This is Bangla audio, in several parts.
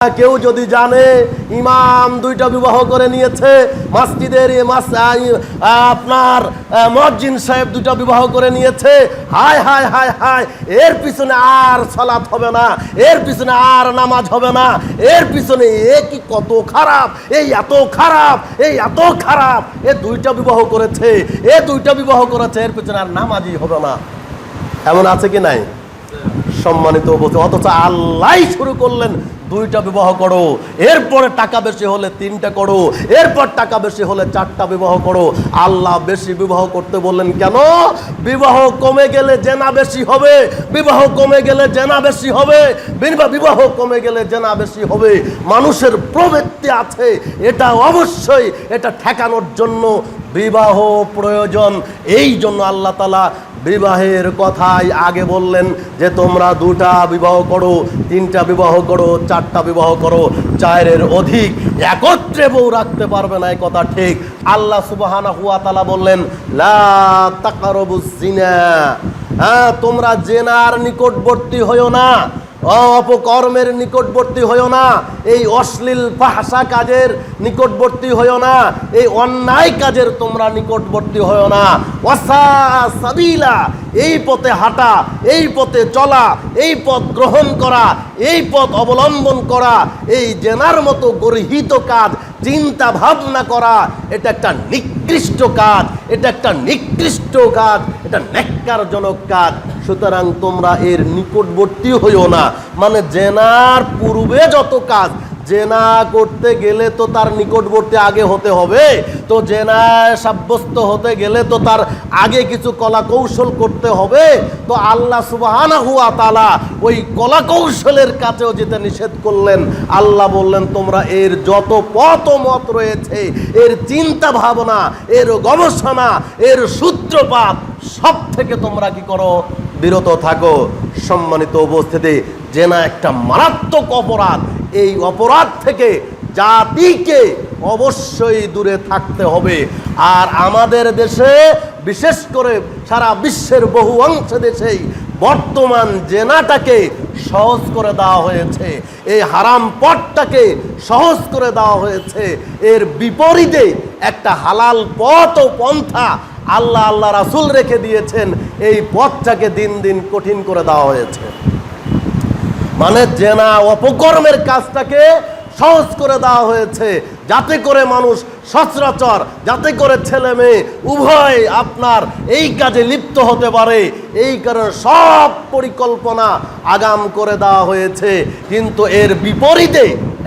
কেউ যদি জানে, ইমাম দুইটা বিবাহ করে নিয়েছে, মসজিদের আপনার মজ্জিন সাহেব দুইটা বিবাহ করে নিয়েছে, হায় হায় হায় হায়, এর পিছনে আর সালাত হবে না, এর পিছনে আর নামাজ হবে না, এর পিছনে এ কি কত খারাপ, এই এত খারাপ, এই এত খারাপ, এ দুইটা বিবাহ করেছে, এ দুইটা বিবাহ করেছে, এর পিছনে আর নামাজই হবে না। এমন আছে কি নাই? সম্মানিত বলছে অথচ আল্লাহ শুরু করলেন দুইটা বিবাহ করো। এরপরে টাকা বেশি হলে তিনটা করো। এরপর টাকা বেশি হলে চারটা বিবাহ করো। আল্লাহ বেশি বিবাহ করতে বললেন, কেন? বিবাহ কমে গেলে জেনা বেশি হবে। বিবাহ কমে গেলে জেনা বেশি হবে। বিবা- বিবাহ কমে গেলে জেনা বেশি হবে। মানুষের প্রবৃত্তি আছে, এটা অবশ্যই, এটা ঠেকানোর জন্য বিবাহ প্রয়োজন। এই জন্য আল্লাহ তালা বিবাহের কথাই আগে বললেন যে তোমরা দুটা বিবাহ করো, তিনটা বিবাহ করো, চারটা বিবাহ করো, চায়ের অধিক একত্রে বউ রাখতে পারবে না এই কথা ঠিক। আল্লাহ সুবাহানা হুয়া তালা বললেন, লা তাকারবুজ জিনা। হ্যাঁ তোমরা জেনার নিকটবর্তী হইও না। অপকর্মের নিকটবর্তী হইও না, এই অশ্লীল ভাষা কাজের নিকটবর্তী হইও না, এই অন্যায় কাজের তোমরা নিকটবর্তী হইও না। ওয়াসা সাবিলা, এই পথে হাঁটা, এই পথে চলা, এই পথ গ্রহণ করা, এই পথ অবলম্বন করা, এই জেনার মতো গর্হিত কাজ, চিন্তা ভাবনা করা, এটা একটা নিকৃষ্ট কাজ, এটা একটা নিকৃষ্ট কাজ, এটা ন্যাক্কারজনক কাজ। সুতরাং তোমরা এর নিকটবর্তী হইও না। মানে জেনার পূর্বে যত কাজ, জেনা করতে গেলে তো তার নিকটবর্তী আগে হতে হবে। তো জেনায় সাব্যস্ত হতে গেলে তো তার আগে কিছু কলা কৌশল করতে হবে। তো আল্লাহ সুবাহানা হুয়া তালা ওই কলা কৌশলের কাছেও যেতে নিষেধ করলেন। আল্লাহ বললেন, তোমরা এর যত পথ মত রয়েছে, এর চিন্তা ভাবনা, এর গবেষণা, এর সূত্রপাত, সব থেকে তোমরা কি করো? বিরত থাকো। সম্মানিত উপস্থিতি জেনা একটা মারাত্মক অপরাধ, এই অপরাধ থেকে জাতিকে অবশ্যই দূরে থাকতে হবে। আর আমাদের দেশে, বিশেষ করে সারা বিশ্বের বহু অংশ দেশেই বর্তমান জেনাটাকে সহজ করে দেওয়া হয়েছে। এই হারাম পথটাকে সহজ করে দেওয়া হয়েছে। এর বিপরীতে একটা হালাল পথ ও পন্থা আল্লাহ আল্লাহ রাসুল রেখে দিয়েছেন, এই পথটাকে দিন দিন কঠিন করে দেওয়া হয়েছে। মানে জেনা অপকর্মের কাজটাকে সহজ করে দেওয়া হয়েছে, যাতে করে মানুষ সচরাচর, যাতে করে ছেলে মেয়ে উভয় আপনার এই কাজে লিপ্ত হতে পারে, এই কারণে সব পরিকল্পনা আগাম করে দেওয়া হয়েছে। কিন্তু এর বিপরীতে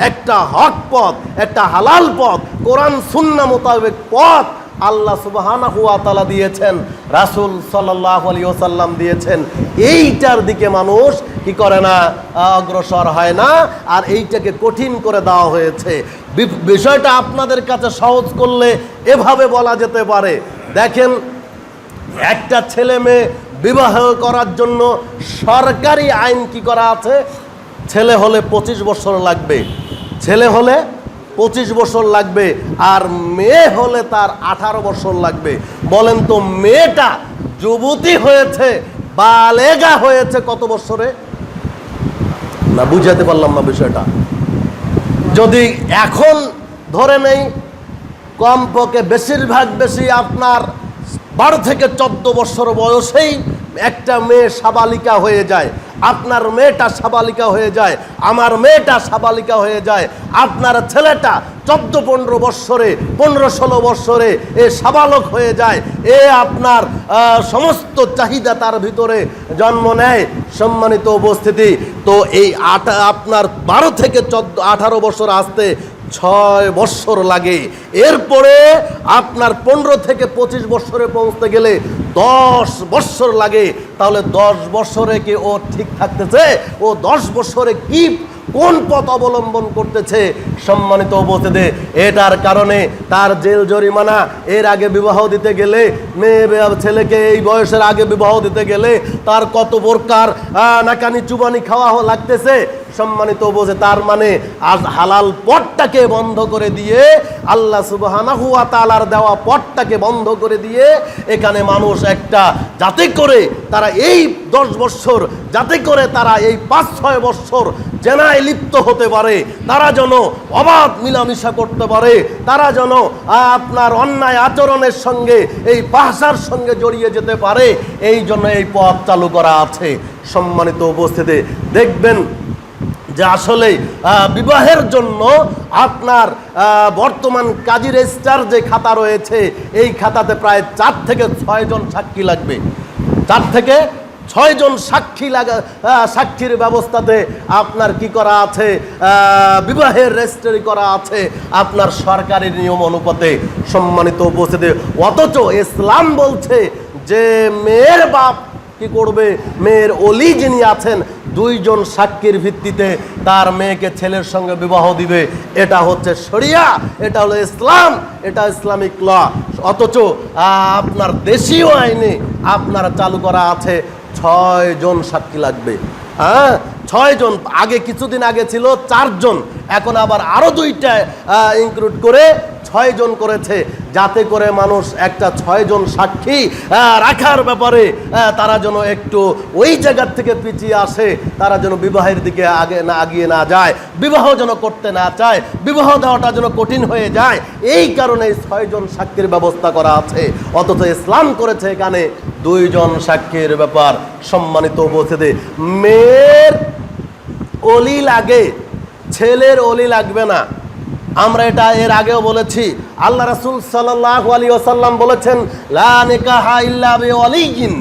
একটা হক পথ, একটা হালাল পথ, কোরআন, সুন্না মোতাবেক পথ আল্লাহ সুবাহানা হুয়া তালা দিয়েছেন, রাসুল সাল্লাহ আলী ওসাল্লাম দিয়েছেন। এইটার দিকে মানুষ কি করে না, অগ্রসর হয় না, আর এইটাকে কঠিন করে দেওয়া হয়েছে। বিষয়টা আপনাদের কাছে সহজ করলে এভাবে বলা যেতে পারে। দেখেন, একটা ছেলে মেয়ে বিবাহ করার জন্য সরকারি আইন কি করা আছে? ছেলে হলে পঁচিশ বছর লাগবে, ছেলে হলে পঁচিশ বছর লাগবে আর মেয়ে হলে তার আঠারো বছর লাগবে। বলেন তো মেয়েটা যুবতী হয়েছে, বালেগা হয়েছে কত বছরে? না, বুঝাতে পারলাম না বিষয়টা। যদি এখন ধরে নেই, কমপক্ষে বেশিরভাগ বেশি আপনার বারো থেকে চোদ্দ বছর বয়সেই একটা মেয়ে সাবালিকা হয়ে যায়। আপনার মেয়েটা সাবালিকা হয়ে যায়, আমার মেয়েটা সাবালিকা হয়ে যায়, আপনার ছেলেটা চোদ্দ, পনেরো বৎসরে, পনেরো, ষোলো বৎসরে এ সাবালক হয়ে যায়, এ আপনার সমস্ত চাহিদা তার ভিতরে জন্ম নেয়, সম্মানিত উপস্থিতি। তো এই আটা, আপনার বারো থেকে চোদ্দ, আঠারো বছর আসতে ছয় বৎসর লাগে। এরপরে আপনার পনেরো থেকে পঁচিশ বৎসরে পৌঁছতে গেলে দশ বৎসর লাগে। তাহলে দশ বৎসরে কি ও ঠিক থাকতেছে? ও দশ বৎসরে কি, কোন পথ অবলম্বন করতেছে? সম্মানিত উপস্থিতি, এটার কারণে তার জেল জরিমানা, এর আগে বিবাহ দিতে গেলে, মেয়ে ছেলেকে এই বয়সের আগে বিবাহ দিতে গেলে তার কত প্রকার নাকানি চুবানি খাওয়া লাগতেছে? সম্মানিত বোঝে, তার মানে আজ হালাল পথটাকে বন্ধ করে দিয়ে, আল্লাহ সুবহানাহু ওয়া তাআলার দেওয়া পথটাকে বন্ধ করে দিয়ে, এখানে মানুষ একটা যাতে করে তারা এই দশ বৎসর যাতে করে তারা এই পাঁচ, ছয় বৎসর জেনায় লিপ্ত হতে পারে, তারা যেন অবাধ মিলামিশা করতে পারে, তারা যেন আপনার অন্যায় আচরণের সঙ্গে, এই ভাষার সঙ্গে জড়িয়ে যেতে পারে, এই জন্য এই পথ চালু করা আছে। সম্মানিত উপস্থিতি, দেখবেন যে আসলে বিবাহের জন্য আপনার বর্তমান কাজী রেজিস্টার যে খাতা রয়েছে, এই খাতাতে প্রায় চার থেকে ছয় জন সাক্ষী লাগবে। চার থেকে ছয়জন সাক্ষী লাগা সাক্ষীর ব্যবস্থাতে আপনার কি করা আছে? বিবাহের রেজিস্ট্রি করা আছে আপনার সরকারি নিয়ম অনুপাতে সম্মানিত উপস্থিতি। অথচ ইসলাম বলছে যে, মেয়ের বাপ কি করবে? মেয়ের অলি যিনি আছেন দুইজন সাক্ষীর ভিত্তিতে তার মেয়েকে ছেলের সঙ্গে বিবাহ দিবে। এটা হচ্ছে শরিয়া, এটা হলো ইসলাম, এটা ইসলামিক ল। অথচ আপনার দেশীয় আইনে আপনার চালু করা আছে ছয় জন সাক্ষী লাগবে। হ্যাঁ ছয় জন, আগে কিছুদিন আগে ছিল চারজন, এখন আবার আরও দুইটা ইনক্লুড করে ছয় জন করেছে, যাতে করে মানুষ একটা ছয় জন সাক্ষী রাখার ব্যাপারে তারা যেন একটু ওই জায়গার থেকে পিছিয়ে আসে, তারা যেন বিবাহের দিকে আগে না আগিয়ে না যায়, বিবাহ যেন করতে না চায়, বিবাহ দেওয়াটা যেন কঠিন হয়ে যায়, এই কারণে ছয়জন সাক্ষীর ব্যবস্থা করা আছে। অথচ ইসলাম করেছে এখানে দুইজন সাক্ষীর ব্যাপার, সম্মানিত উপস্থিতি। মেয়ের অলি লাগে, ছেলের অলি লাগবে না। আমরা এটা এর আগেও বলেছি। আল্লাহ রাসূল সাল্লাহ আলাইহি ওসাল্লাম বলেছেন, লা নিকাহা ইল্লা বিওয়ালিয়িন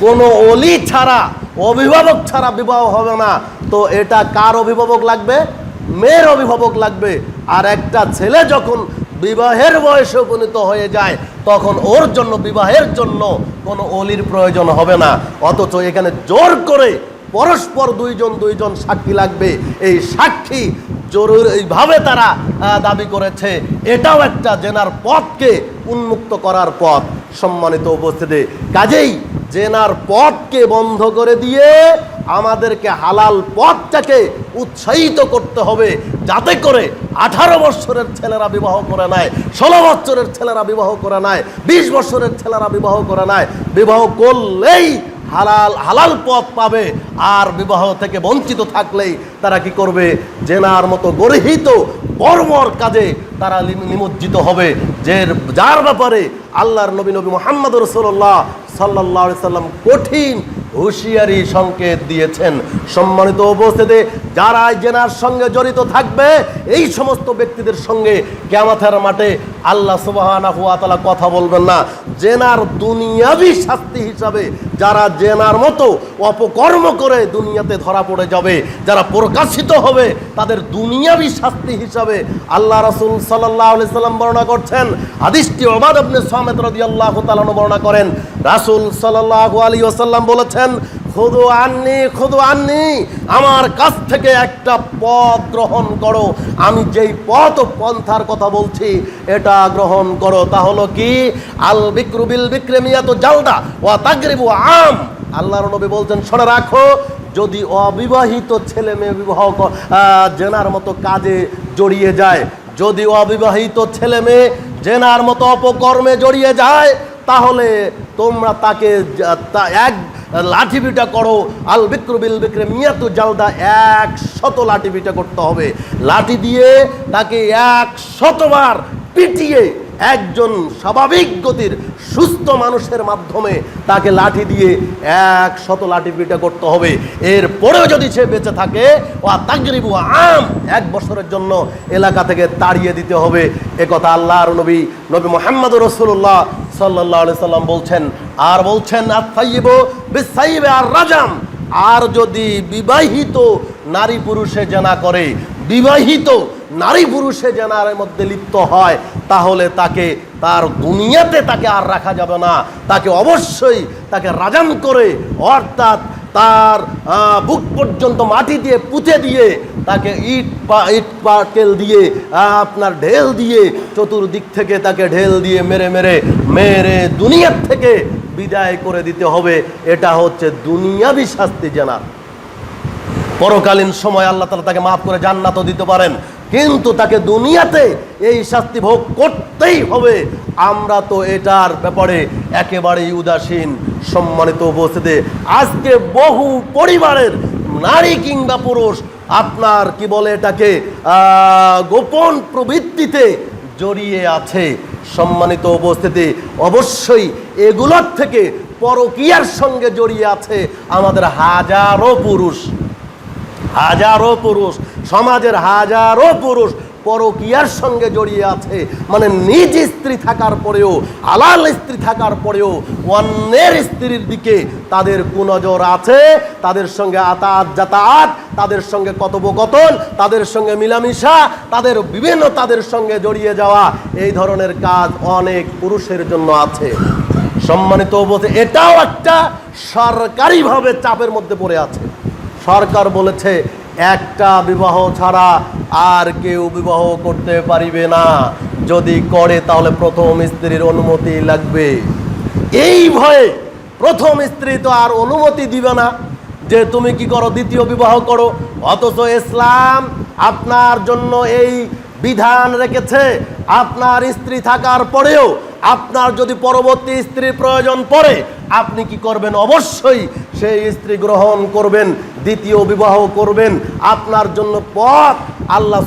কোনো অলি ছাড়া, অভিভাবক ছাড়া বিবাহ হবে না। তো এটা কার অভিভাবক লাগবে? মেয়ের অভিভাবক লাগবে। আর একটা ছেলে যখন বিবাহের বয়সে উপনীত হয়ে যায়, তখন ওর জন্য, বিবাহের জন্য কোনো অলির প্রয়োজন হবে না। অথচ এখানে জোর করে পরস্পর দুইজন দুইজন সাক্ষী লাগবে। এই সাক্ষী জরুরিভাবে তারা দাবি করেছে। এটাও একটা জেনার পথকে উন্মুক্ত করার পথ। সম্মানিত উপস্থিতি, কাজেই জেনার পথকে বন্ধ করে দিয়ে আমাদেরকে হালাল পথটাকে উৎসাহিত করতে হবে। যাতে করে আঠারো বছরের ছেলেরা বিবাহ করে নেয়, ষোলো বছরের ছেলেরা বিবাহ করে নেয়, বিশ বছরের ছেলেরা বিবাহ করে নেয়। বিবাহ করলেই হালাল হালাল পথ পাবে। আর বিবাহ থেকে বঞ্চিত থাকলেই তারা কি করবে? জেনার মতো গর্হিত, বর্বর কাজে তারা নিমজ্জিত হবে। যে যার ব্যাপারে আল্লাহর নবী নবী মোহাম্মদ রসুল্লাহ সাল্লাহ সাল্লাম কঠিন হুঁশিয়ারি সংকেত দিয়েছেন। সম্মানিত উপস্থিতি যারা জেনার সঙ্গে জড়িত থাকবে, এই সমস্ত ব্যক্তিদের সঙ্গে কেমাথের মাঠে আল্লাহ তালা কথা বলবেন না। জেনার দুনিয়াবি শাস্তি হিসাবে যারা জেনার মতো অপকর্ম করে দুনিয়াতে ধরা পড়ে যাবে, যারা প্রকাশিত হবে, তাদের দুনিয়াবি শাস্তি হিসাবে আল্লাহ রাসূল সাল্লাল্লাহু আলাইহি সাল্লাম বর্ণনা করছেন। হাদিসটি ওবাদ ইবনে সামিত রাদিয়াল্লাহু তাআলা বর্ণনা করেন। রাসূল সাল্লাল্লাহু আলাইহি ওয়াসাল্লাম বলেছেন খুদু আননি খুদু আননি, আমার কাছ থেকে একটা পথ গ্রহণ করো। আমি যেই পথ পন্থার কথা বলছি, এটা গ্রহণ করো। তা হলো কি? আল বিক্রু বিল বিক্রেমিয়াত জালদা ওয়া তাগরিবু আম। আল্লাহর নবী বলছেন, শোনে রাখো, যদি অবিবাহিত ছেলে মেয়ে বিবাহ জেনার মতো কাজে জড়িয়ে যায়, যদি অবিবাহিত ছেলে মেয়ে জেনার মতো অপকর্মে জড়িয়ে যায়, তাহলে তোমরা তাকে তা- এক লাঠি পিটা করো। আল বিক্রু বিল বিক্রে মিয়াতু জালদা এক শত লাঠি পিটা করতে হবে। লাঠি দিয়ে তাকে এক শতবার পিটিয়ে একজন স্বাভাবিক গতির সুস্থ মানুষের মাধ্যমে তাকে লাঠি দিয়ে এক শত লাঠি পিটা করতে হবে। এর পরেও যদি সে বেঁচে থাকে ও তাগরিবু আম, এক বছরের জন্য এলাকা থেকে তাড়িয়ে দিতে হবে। এ কথা আল্লাহর নবী নবী মোহাম্মদ রসুল্লাহ সাল্লাহ আলি সাল্লাম বলছেন, আর বলছেন আত্মাইব বিসাইবে আর রাজাম আর যদি বিবাহিত নারী পুরুষে জানা করে, বিবাহিত নারী পুরুষে জানার মধ্যে লিপ্ত হয়, তাহলে তাকে তার দুনিয়াতে তাকে আর রাখা যাবে না। তাকে অবশ্যই তাকে রাজাম করে, অর্থাৎ তার বুক পর্যন্ত মাটি দিয়ে পুঁতে দিয়ে তাকে ইট পা, ইট পাটেল দিয়ে আপনার ঢেল দিয়ে চতুর্দিক থেকে তাকে ঢেল দিয়ে মেরে মেরে মেরে দুনিয়ার থেকে বিদায় করে দিতে হবে। এটা হচ্ছে দুনিয়াবি শাস্তি জানা। পরকালীন সময় আল্লাহ তালা তাকে মাফ করে জান্নাতও দিতে পারেন। কিন্তু তাকে দুনিয়াতে এই শাস্তি ভোগ করতেই হবে। আমরা তো এটার ব্যাপারে একেবারেই উদাসীন। সম্মানিত উপস্থিতি, আজকে বহু পরিবারের নারী কিংবা পুরুষ আপনার কি বলে এটাকে গোপন প্রবৃত্তিতে জড়িয়ে আছে। সম্মানিত উপস্থিতি, অবশ্যই এগুলোর থেকে পরকিয়ার সঙ্গে জড়িয়ে আছে আমাদের হাজারো পুরুষ। হাজারো পুরুষ সমাজের হাজারো পুরুষ পরকিয়ার সঙ্গে জড়িয়ে আছে। মানে নিজ স্ত্রী থাকার পরেও আলাল স্ত্রী থাকার পরেও, অন্যের স্ত্রীর দিকে তাদের কুনজর আছে। তাদের সঙ্গে আতাত যাতায়াত, তাদের সঙ্গে কথোপকথন, তাদের সঙ্গে মিলামিশা, তাদের বিভিন্ন তাদের সঙ্গে জড়িয়ে যাওয়া, এই ধরনের কাজ অনেক পুরুষের জন্য আছে। সম্মানিত বলতে এটাও একটা সরকারিভাবে চাপের মধ্যে পড়ে আছে। সরকার বলেছে একটা বিবাহ ছাড়া আর কেউ বিবাহ করতে পারিবে না। যদি করে, তাহলে প্রথম স্ত্রীর অনুমতি লাগবে। এই ভয়ে প্রথম স্ত্রী তো আর অনুমতি দিবে না যে তুমি কি করো, দ্বিতীয় বিবাহ করো। অথচ ইসলাম আপনার জন্য এই বিধান রেখেছে। আপনার স্ত্রী থাকার পরেও আপনার যদি পরবর্তী স্ত্রীর প্রয়োজন পড়ে, আপনি কি করবেন? অবশ্যই সেই স্ত্রী গ্রহণ করবেন। দ্বিতীয় বিবাহ করবেন। আপনার জন্য পথ আল্লাহ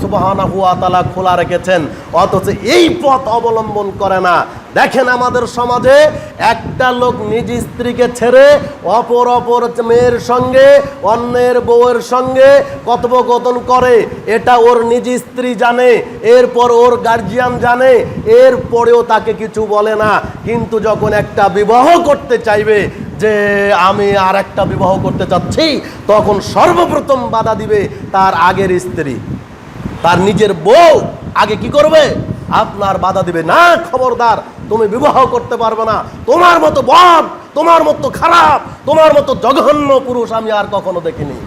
তালা খোলা রেখেছেন। অথচ এই পথ অবলম্বন করে না। দেখেন আমাদের সমাজে একটা লোক নিজ স্ত্রীকে ছেড়ে অপর অপর মেয়ের সঙ্গে, অন্যের বউয়ের সঙ্গে কথোপকথন করে। এটা ওর নিজ স্ত্রী জানে, এরপর ওর গার্জিয়ান জানে, এরপরেও তাকে কিছু বলে না। কিন্তু যখন একটা বিবাহ করতে চাইবে যে আমি আর একটা বিবাহ করতে চাচ্ছি, তখন সর্বপ্রথম বাধা দিবে তার আগের স্ত্রী। তার নিজের বউ আগে কি করবে? আপনার বাধা দিবে, না, খবরদার, তুমি বিবাহ করতে পারবে না। তোমার মতো বদ, তোমার মতো খারাপ, তোমার মতো জঘন্য পুরুষ আমি আর কখনো দেখিনি।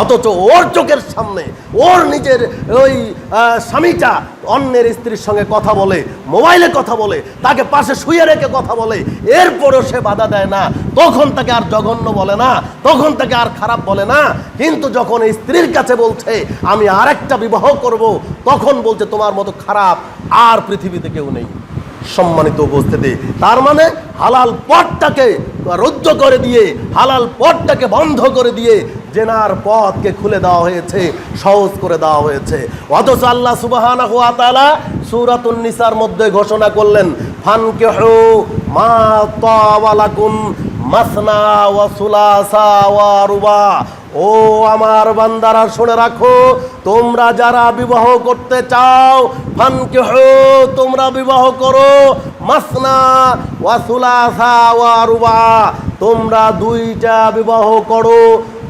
অথচ ওর চোখের সামনে ওর নিজের ওই স্বামীটা অন্যের স্ত্রীর সঙ্গে কথা বলে, মোবাইলে কথা বলে, তাকে পাশে শুয়ে রেখে কথা বলে, এরপরও সে বাধা দেয় না। তখন তাকে আর জঘন্য বলে না, তখন তাকে আর খারাপ বলে না। কিন্তু যখন স্ত্রীর কাছে বলছে, আমি আরেকটা বিবাহ করব তখন বলছে, তোমার মতো খারাপ আর পৃথিবীতে কেউ নেই। সম্মানিত উপস্থিতি। তার মানে হালাল পথটাকে রুদ্ধ করে দিয়ে, হালাল পথটাকে বন্ধ করে দিয়ে জেনার পথকে খুলে দেওয়া হয়েছে, সহজ করে দেওয়া হয়েছে। অথচ আল্লাহ সুবাহানা নিসার মধ্যে ঘোষণা করলেন, ফানকিহু মা তাওয়ালাকুম মাসনা ওয়া সুলাসা ওয়া রুবা। ও আমার বান্দারা, শুনে রাখো, তোমরা যারা বিবাহ করতে চাও ফানকে তোমরা বিবাহ করো। মাসনা ওয়াসুলাসা ওয়ারুবা তোমরা দুইটা বিবাহ করো,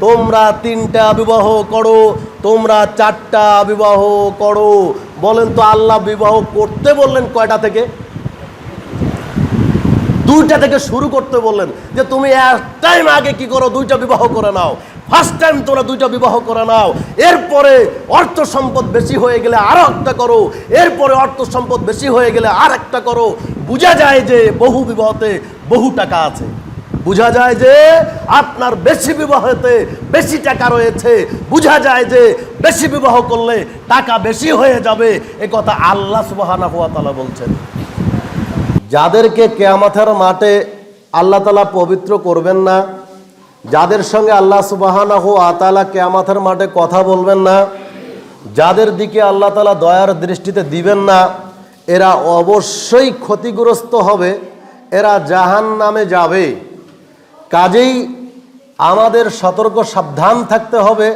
তোমরা তিনটা বিবাহ করো, তোমরা চারটা বিবাহ করো। বলেন তো আল্লাহ বিবাহ করতে বললেন কয়টা থেকে? দুইটা থেকে শুরু করতে বললেন যে তুমি এক টাইম আগে কি করো? দুইটা বিবাহ করে নাও। ফার্স্ট টাইম তোমরা দুইটা বিবাহ করে নাও। এরপরে অর্থ সম্পদ বেশি হয়ে গেলে আরও একটা করো। এরপরে অর্থ সম্পদ বেশি হয়ে গেলে আর একটা করো। বোঝা যায় যে বহু বিবাহতে বহু টাকা আছে। বোঝা যায় যে আপনার বেশি বিবাহতে বেশি টাকা রয়েছে। বোঝা যায় যে বেশি বিবাহ করলে টাকা বেশি হয়ে যাবে। এ কথা আল্লাহ সুবহানাহু ওয়া তাআলা বলছেন। যাদেরকে কেয়ামতের মাঠে আল্লাহ তালা পবিত্র করবেন না, যাদের সঙ্গে আল্লাহ সুবাহানা হো আতালা কেয়ামতের মাঠে কথা বলবেন না, যাদের দিকে আল্লাহ তালা দয়ার দৃষ্টিতে দিবেন না, এরা অবশ্যই ক্ষতিগ্রস্ত হবে, এরা জাহান নামে যাবে। কাজেই আমাদের সতর্ক সাবধান থাকতে হবে,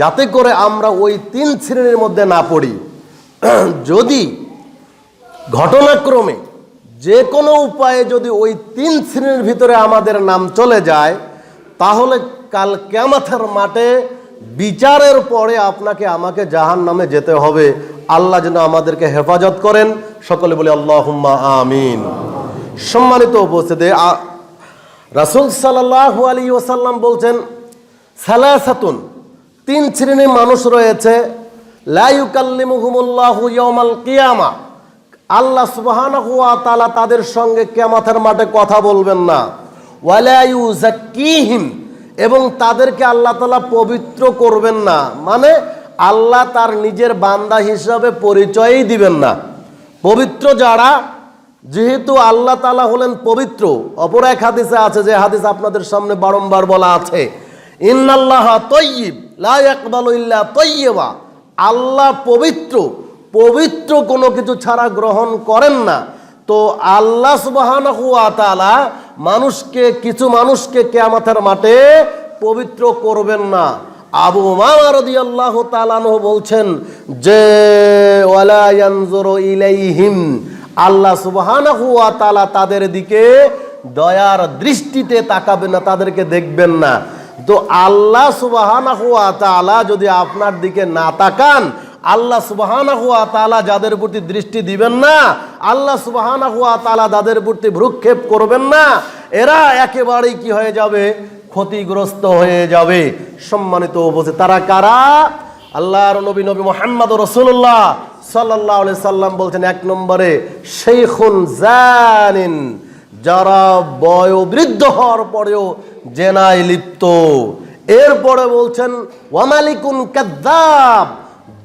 যাতে করে আমরা ওই তিন শ্রেণির মধ্যে না পড়ি। যদি ঘটনাক্রমে যে কোনো উপায়ে যদি ওই তিন শ্রেণির ভিতরে আমাদের নাম চলে যায়, তাহলে কাল কেমাথের মাঠে বিচারের পরে আপনাকে আমাকে জাহান নামে যেতে হবে। আল্লাহ যেন আমাদেরকে হেফাজত করেন। সকলে বলে আল্লাহ আমিন। সম্মানিত উপস্থিতি রাসুল সাল্লাহ আলী ওসাল্লাম বলছেন, সালাসাতুন, তিন শ্রেণির মানুষ রয়েছে। লাইকাল্লিমুহুমুল্লাহু ইয়াউমাল কিয়ামা। আল্লাহ সুবহানাহু হুয়া তালা তাদের সঙ্গে কেমাথের মাঠে কথা বলবেন না। এবং তাদেরকে আল্লাহ তালা পবিত্র করবেন না। মানে আল্লাহ তার নিজের বান্দা হিসাবে পরিচয়ই দিবেন না। পবিত্র যারা, যেহেতু আল্লাহ তালা হলেন পবিত্র, অপর এক হাদিসে আছে, যে হাদিস আপনাদের সামনে বারংবার বলা আছে, ইন্নাল্লাহ তৈয়িব, লা ইয়াকবালু ইল্লা তৈয়বা। আল্লাহ পবিত্র পবিত্র কোনো কিছু ছাড়া গ্রহণ করেন না। তো আল্লাহ সুবহানাহু ওয়া মানুষকে, কিছু মানুষকে কেয়ামতের মাঠে পবিত্র করবেন না। আবু উমামা রাদিয়াল্লাহু তাআলা আনহু বলছেন যে ইলাইহিম। আল্লাহ সুবহানাহু ওয়া তাআলা তাদের দিকে দয়ার দৃষ্টিতে তাকাবেন না, তাদেরকে দেখবেন না। তো আল্লাহ সুবহানাহু ওয়া তাআলা যদি আপনার দিকে না তাকান আল্লাহ সুবহানাহু ওয়া তাআলা যাদের প্রতি দৃষ্টি দিবেন না, আল্লাহ সুবহানাহু ওয়া তাআলা যাদের প্রতি ভ্রুক্ষেপ করবেন না, এরা একেবারেই কি হয়ে যাবে? ক্ষতিগ্রস্ত হয়ে যাবে। সম্মানিত উপস্থিত, তারা কারা? আল্লাহর নবী নবী মোহাম্মদ রসুল্লাহ সাল্লাহ সাল্লাম বলছেন এক নম্বরে শেখুন জানিন, যারা বয়োবৃদ্ধ হওয়ার পরেও জেনায় লিপ্ত। এরপরে বলছেন ওয়ামালিকুন কাদ্দাব।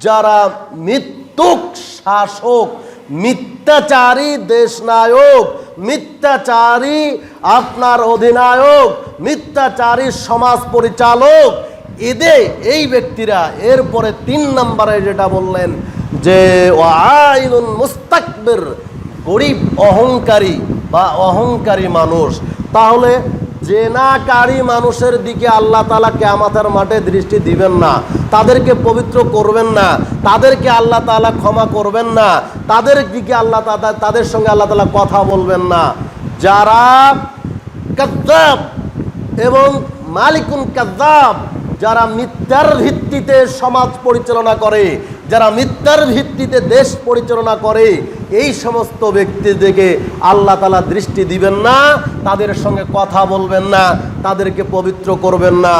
যারা মৃত্যুক শাসক, মিথ্যাচারী দেশনায়ক, মিথ্যাচারী আপনার অধিনায়ক, মিথ্যাচারী সমাজ পরিচালক, এদে এই ব্যক্তিরা এরপরে তিন নম্বরে যেটা বললেন যে ওয়াইনুন মুস্তাকবির, গরিব অহংকারী বা অহংকারী মানুষ। তাহলে জেনাকারী মানুষের দিকে আল্লাহ তালা কেয়ামাতের মাঠে দৃষ্টি দিবেন না, তাদেরকে পবিত্র করবেন না, তাদেরকে আল্লাহ তালা ক্ষমা করবেন না, তাদের দিকে আল্লাহ তাদের সঙ্গে আল্লাহ তালা কথা বলবেন না। যারা কাদ্দাব এবং মালিকুন কাদ্দাব যারা মিথ্যার ভিত্তিতে সমাজ পরিচালনা করে যারা মিথ্যার ভিত্তিতে দেশ পরিচালনা করে, এই সমস্ত ব্যক্তিদেরকে আল্লাহ তালা দৃষ্টি দিবেন না, তাদের সঙ্গে কথা বলবেন না, তাদেরকে পবিত্র করবেন না।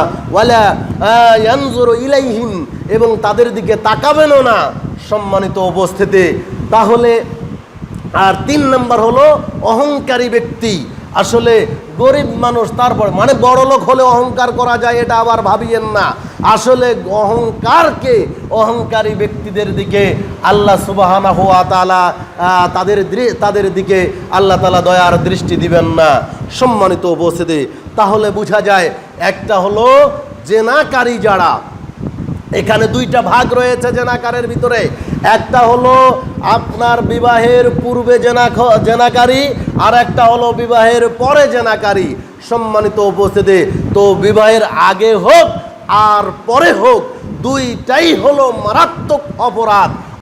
ইলাইহিম, এবং তাদের দিকে তাকাবেনও না সম্মানিত উপস্থিতি। তাহলে আর তিন নম্বর হলো অহংকারী ব্যক্তি। আসলে গরিব মানুষ, তারপর মানে বড় লোক হলে অহংকার করা যায়, এটা আবার ভাবিয়েন না। আসলে অহংকারকে অহংকারী ব্যক্তিদের দিকে আল্লাহ সুবাহানা হওয়া তালা তাদের তাদের দিকে আল্লাহ তালা দয়ার দৃষ্টি দিবেন না। সম্মানিত উপস্থিতি, তাহলে বোঝা যায়, একটা হলো জেনাকারী যারা এখানে দুইটা ভাগ রয়েছে জেনাকারের ভিতরে। একটা হলো আপনার বিবাহের পূর্বে জেনা জেনাকারী, আর একটা হলো বিবাহের পরে জেনাকারী। সম্মানিত উপস্থিতি, তো বিবাহের আগে হোক আর পরে হোক, দুইটাই হলো মারাত্মক অপরাধ।